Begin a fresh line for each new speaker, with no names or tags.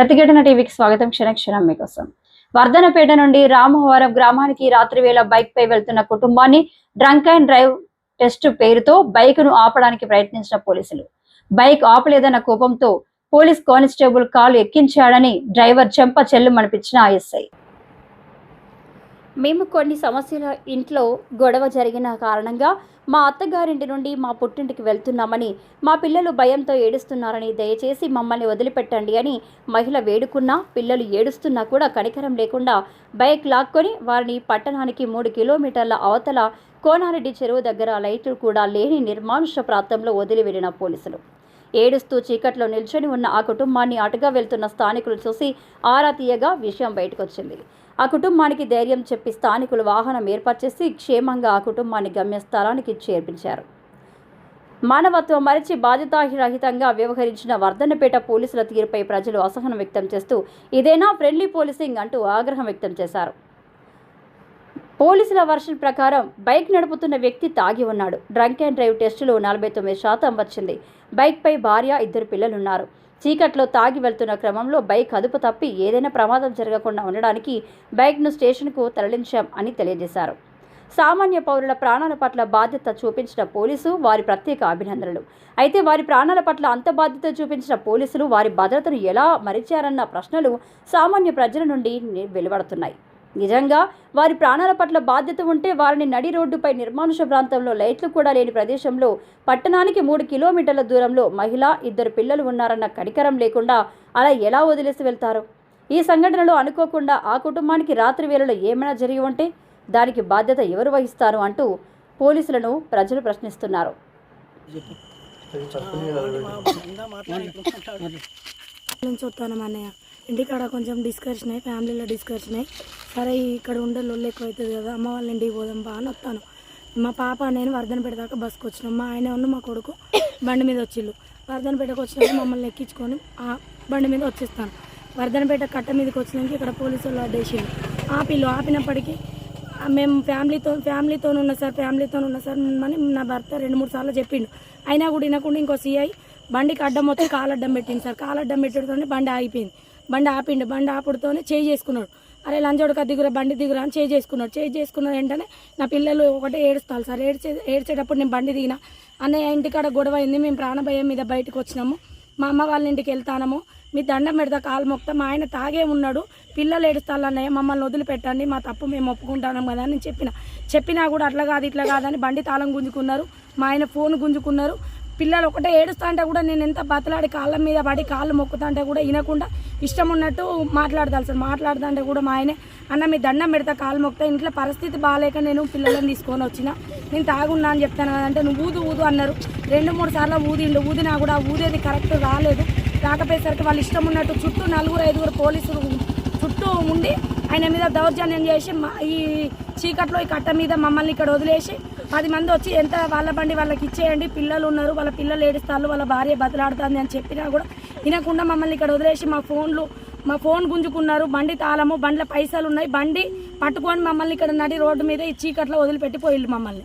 ప్రతిఘటన టీవీకి స్వాగతం. క్షణ క్షణం మీకోసం. వర్ధనపేట నుండి రామవరం గ్రామానికి రాత్రి వేళ బైక్ పై వెళ్తున్న కుటుంబాన్ని డ్రంక్ అండ్ డ్రైవ్ టెస్ట్ పేరుతో బైక్ను ఆపడానికి ప్రయత్నించిన పోలీసులు. బైక్ ఆపలేదన్న కోపంతో పోలీస్ కానిస్టేబుల్ కాలు ఎక్కించాడని డ్రైవర్ చెంప చెల్లు మనిపించిన ఎస్ఐ. మేము కొన్ని సమస్యల ఇంట్లో గొడవ జరిగిన కారణంగా మా అత్తగారింటి నుండి మా పుట్టింటికి వెళ్తున్నామని మా పిల్లలు భయంతో ఏడుస్తున్నారని దయచేసి మమ్మల్ని వదిలిపెట్టండి అని మహిళ వేడుకున్నా పిల్లలు ఏడుస్తున్నా కూడా కనికరం లేకుండా బైక్ లాక్కొని వారిని పట్టణానికి మూడు కిలోమీటర్ల అవతల కోనారెడ్డి చెరువు దగ్గర లైట్లు కూడా లేని నిర్మానుష ప్రాంతంలో వదిలి వెళ్ళిన పోలీసులు. ఏడుస్తూ చీకట్లో నిల్చొని ఉన్న ఆ కుటుంబాన్ని అటుగా వెళ్తున్న స్థానికులు చూసి ఆరా తీయగా విషయం బయటకొచ్చింది. ఆ కుటుంబానికి ధైర్యం చెప్పి స్థానికులు వాహనం ఏర్పాటు చేసి క్షేమంగా ఆ కుటుంబాన్ని గమ్యస్థలానికి చేర్పించారు. మానవత్వం మరిచి బాధ్యతారహితంగా వ్యవహరించిన వర్ధనపేట పోలీసుల తీరుపై ప్రజలు అసహనం వ్యక్తం చేస్తూ ఇదేనా ఫ్రెండ్లీ పోలీసింగ్ అంటూ ఆగ్రహం వ్యక్తం చేశారు. పోలీసుల వర్షన్ ప్రకారం బైక్ నడుపుతున్న వ్యక్తి తాగి ఉన్నాడు. డ్రంక్ అండ్ డ్రైవ్ టెస్టులో నలభై తొమ్మిది శాతం వచ్చింది. బైక్పై భార్య ఇద్దరు పిల్లలున్నారు. చీకట్లో తాగి వెళ్తున్న క్రమంలో బైక్ అదుపు తప్పి ఏదైనా ప్రమాదం జరగకుండా ఉండడానికి బైక్ను స్టేషన్కు తరలించాం అని తెలియజేశారు. సామాన్య పౌరుల ప్రాణాల పట్ల బాధ్యత చూపించిన పోలీసు వారి ప్రత్యేక అభినందనలు. అయితే వారి ప్రాణాల పట్ల అంత బాధ్యత చూపించిన పోలీసులు వారి భద్రతను ఎలా మరిచారన్న ప్రశ్నలు సామాన్య ప్రజల నుండి వెలువడుతున్నాయి. నిజంగా వారి ప్రాణాల పట్ల బాధ్యత ఉంటే వారిని నడి రోడ్డుపై నిర్మానుష ప్రాంతంలో లైట్లు కూడా లేని ప్రదేశంలో పట్టణానికి మూడు కిలోమీటర్ల దూరంలో మహిళ ఇద్దరు పిల్లలు ఉన్నారన్న కనికరం లేకుండా అలా ఎలా వదిలేసి వెళ్తారు ఈ సంఘటనలో అనుకోకుండా ఆ కుటుంబానికి రాత్రి వేళలో ఏమైనా జరిగి ఉంటే దానికి బాధ్యత ఎవరు వహిస్తారు అంటూ పోలీసులను ప్రజలు ప్రశ్నిస్తున్నారు
నుంచి వస్తాను అన్నయ్య ఇంటికాడ కొంచెం డిస్కషన్ అయ్యి ఫ్యామిలీలో డిస్కషన్ అయ్యి సరే ఇక్కడ ఉండే లొల్లు ఎక్కువ అవుతుంది కదా అమ్మ వాళ్ళ ఇంటికి పోదాం బా అని వస్తాను మా పాప నేను వర్ధనపేట దాకా బస్కి వచ్చినాం. మా ఆయన ఉన్న మా కొడుకు బండి మీద వచ్చిళ్ళు. వర్ధనపేటకు వచ్చినాక మమ్మల్ని ఎక్కించుకొని ఆ బండి మీద వచ్చేస్తాను. వర్ధనపేట కట్ట మీదకి వచ్చినాక ఇక్కడ పోలీసు వాళ్ళు అడ్డేసిండు ఆపిల్లు ఆపినప్పటికీ మేము ఫ్యామిలీతో ఫ్యామిలీతో ఉన్న సార్ ఫ్యామిలీతో ఉన్న సార్ అని నా భర్త రెండు మూడు సార్లు చెప్పిండు. అయినా కూడా వినకుండా ఇంకో సీఐ బండికి అడ్డం వచ్చి కాలడ్డం అడ్డం పెట్టింది సార్. కాలడ్డం పెట్టడంతో బండి ఆగిపోయింది. బండి ఆపిండు బండి ఆపుడుతోనే చేయి చేసుకున్నాడు. అరే లంచోడుక దిగురా బండి దిగురా అని చేయి చేసుకున్నాడు. చేయి చేసుకున్న వెంటనే నా పిల్లలు ఒకటే ఏడుస్తారు సార్. ఏడ్చే ఏడ్చేటప్పుడు నేను బండి దిగిన. అన్నయ్య ఇంటికాడ గొడవ అయింది మేము ప్రాణభయం మీద బయటకు వచ్చినాము. మా అమ్మ వాళ్ళ ఇంటికి వెళ్తానము. మీ దండం పెడతా కాలు మొక్తా. మా ఆయన తాగే ఉన్నాడు. పిల్లలు ఏడుస్తాళ్ళు అన్నయ్య మమ్మల్ని వదిలిపెట్టండి మా తప్పు మేము ఒప్పుకుంటాము కదా అని చెప్పిన. చెప్పినా కూడా అట్లా కాదు ఇట్లా కాదని బండి తాళం గుంజుకున్నారు. మా ఆయన ఫోన్ గుంజుకున్నారు. పిల్లలు ఒకటే ఏడుస్తా అంటే కూడా నేను ఎంత బతలాడి కాళ్ళ మీద పడి కాళ్ళు మొక్కుతా అంటే కూడా వినకుండా ఇష్టం ఉన్నట్టు మాట్లాడతాను సార్. మాట్లాడుతా అంటే కూడా మా ఆయనే అన్న మీ దండం పెడతా కాళ్ళు మొక్కుతా ఇంట్లో పరిస్థితి బాగాలేక నేను పిల్లలను తీసుకొని వచ్చిన. నేను తాగున్నా అని చెప్తాను కదంటే నువ్వు ఊదు ఊదు అన్నారు. రెండు మూడు సార్లు ఊదిండు. ఊదినా కూడా ఊదేది కరెక్ట్ రాలేదు. రాకపోయేసరికి వాళ్ళు ఇష్టం ఉన్నట్టు చుట్టూ నలుగురు ఐదుగురు పోలీసులు చుట్టూ ఉండి ఆయన మీద దౌర్జన్యం చేసి మా ఈ చీకట్లో ఈ కట్ట మీద మమ్మల్ని ఇక్కడ వదిలేసి పది మంది వచ్చి ఎంత వాళ్ళ బండి వాళ్ళకి ఇచ్చేయండి పిల్లలు ఉన్నారు వాళ్ళ పిల్లలు ఏడుస్తారు వాళ్ళ భార్య బతలాడుతుంది అని చెప్పినా కూడా వినకుండా మమ్మల్ని ఇక్కడ వదిలేసి మా ఫోన్లు మా ఫోన్ గుంజుకున్నారు. బండి తాళము బండ్ల పైసలు ఉన్నాయి. బండి పట్టుకొని మమ్మల్ని ఇక్కడ నడి రోడ్డు మీద ఈ చీకట్లో వదిలిపెట్టి పోయిళ్ళు మమ్మల్ని.